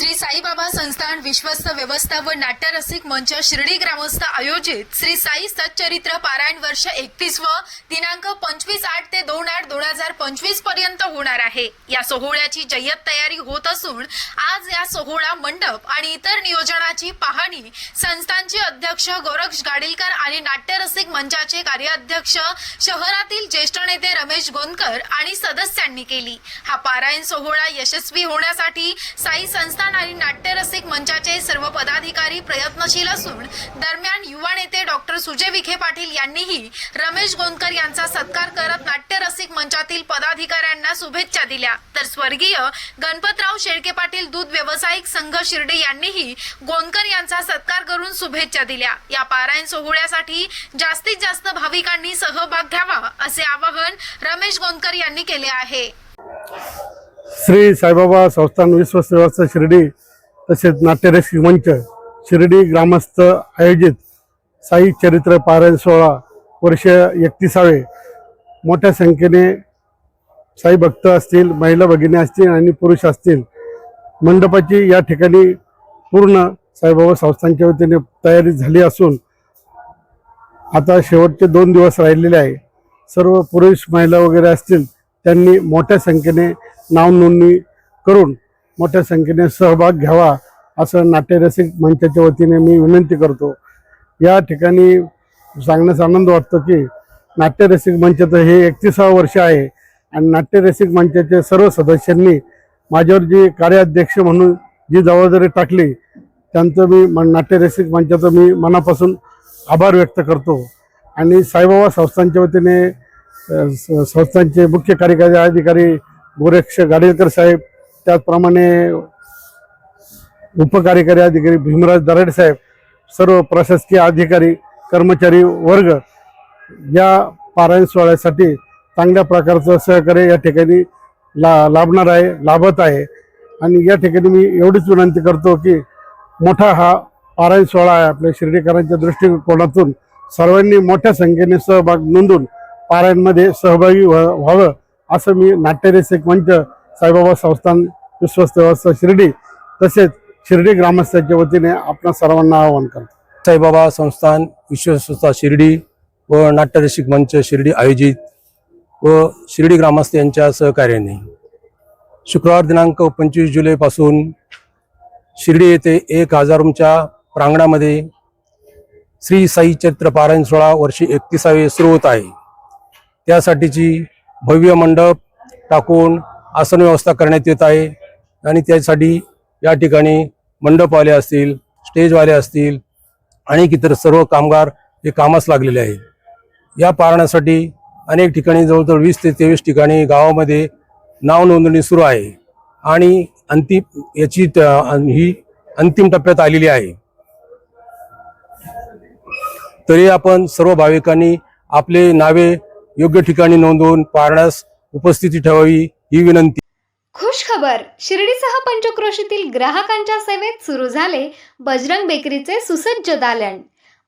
श्री साईबाबा संस्थान विश्वस्त व्यवस्था व नाट्यरसिक मंच शिर्डी ग्रामस्थ आयोजित श्री साई सच्चरित्र पारायण वर्ष एकतीस व दिनांक पंचवीस आठ ते दोन आठ पंचवीसपर्यंत होणार आहे. या सोहळ्याची जय्यत तयारी होत असून आज या सोहळा मंडप आणि इतर नियोजनाची पाहणी संस्थांचे अध्यक्ष गोरक्ष गाडीलकर आणि नाट्यरसिक मंचाचे कार्याध्यक्ष शहरातील ज्येष्ठ नेते रमेश गोंदकर आणि सदस्यांनी केली. हा पारायण सोहळा यशस्वी होण्यासाठी साई संस्थान आणि नाट्यरसिक मंचाचे सर्व पदाधिकारी प्रयत्नशील असून दरम्यान युवा नेते डॉक्टर सुजय विखे पाटील यांनीही रमेश गोंदकर यांचा सत्कार करत मंचातील पदाधिकाऱ्यांना शुभेच्छा दिल्या. तर स्वर्गीय गणपतराव शेळके पाटील दूध व्यावसायिक संघ शिर्डे यांनीही गोंदकर यांचा सत्कार करून शुभेच्छा दिल्या. या पारायण सोहळ्यासाठी जास्तीत जास्त भाविकांनी सहभाग घ्यावा असे आवाहन रमेश गोंदकर यांनी केले आहे. श्री साईबाबा संस्थान विश्वस्त शिर्डी तसेच नाट्यरसिक मंच शिर्डी ग्रामस्थ आयोजित साई चरित्र पारायण सोहळा वर्ष एकतीसावे मोठ्या संख्येने साई भक्त असतील महिला भगिनी असतील आणि पुरुष असतील मंडपाची या ठिकाणी पूर्ण साईबाबा संस्थांच्या वतीने तयारी झाली असून आता शेवटचे दोन दिवस राहिलेले आहे. सर्व पुरुष महिला वगैरे असतील त्यांनी मोठ्या संख्येने नाव नोंदणी करून मोठ्या संख्येने सहभाग घ्यावा असं नाट्यरसिक मंचाच्या वतीने मी विनंती करतो. या ठिकाणी सांगण्याचा आनंद वाटतो की नाट्यरसिक मंचाचं हे एकतीसावं वर्ष आहे. आणि नाट्यरसिक मंचाचे सर्व सदस्यांनी माझ्यावर जी कार्याध्यक्ष म्हणून जी जबाबदारी टाकली त्यांचं मी नाट्यरसिक मंचाचं मी मनापासून आभार व्यक्त करतो. आणि साईबाबा संस्थांच्या वतीने संस्थांचे मुख्य कार्यकारी अधिकारी गोरक्ष गाडेकर साहेब त्याचप्रमाणे उपकार्यकारी अधिकारी भीमराज दराडे साहेब सर्व प्रशासकीय अधिकारी कर्मचारी वर्ग या पारायण सोहळ्यासाठी चांगल्या प्रकारचं सहकार्य या ठिकाणी ला लाभणार आहे लाभत आहे. आणि या ठिकाणी मी एवढीच विनंती करतो की मोठा हा पारायण सोहळा आहे आपल्या शिर्डीकरांच्या दृष्टिकोनातून. सर्वांनी मोठ्या संख्येने सहभाग नोंदवून पारायणमध्ये सहभागी व्हा- व्हावं असं मी नाट्यरसिक मंच साईबाबा संस्थान विश्वस्त व्यवस्था शिर्डी तसेच शिर्डी ग्रामस्थांच्या वतीने आपणा सर्वांना आवाहन करतो. साईबाबा संस्थान विश्वस्त शिर्डी. व नाट्यरसिक मंच शिर्डी आयोजित व शिर्डी ग्रामस्थ यांच्या सहकार्याने. शुक्रवार दिनांक पंचवीस जुलैपासून शिर्डी येथे एक हजार प्रांगणामध्ये श्री साई चैत्र पारायण सोळा वर्षी एकतीसावे सुरू होत आहे. त्यासाठीची भव्य मंडप टाकून आसन व्यवस्था करण्यात येत आहे आणि त्यासाठी या ठिकाणी मंडपवाले असतील स्टेजवाले असतील आणि इतर सर्व कामगार हे कामास लागलेले आहेत. या पारण्यासाठी अनेक ठिकाणी जवळजवळ वीस ते तेवीस ठिकाणी गावामध्ये नाव नोंदणी सुरू आहे. आणि अंतिम याची ही अंतिम टप्प्यात आलेली आहे. तरी आपण सर्व भाविकांनी आपले नावे योग्य ठिकाणी नोंदवून पारण्यास उपस्थिती ठेवावी ही विनंती. खुश खबर शिर्डीसह पंचक्रोशीतील ग्राहकांच्या सेवेत सुरू झाले बजरंग बेकरीचे सुसज्ज दालन.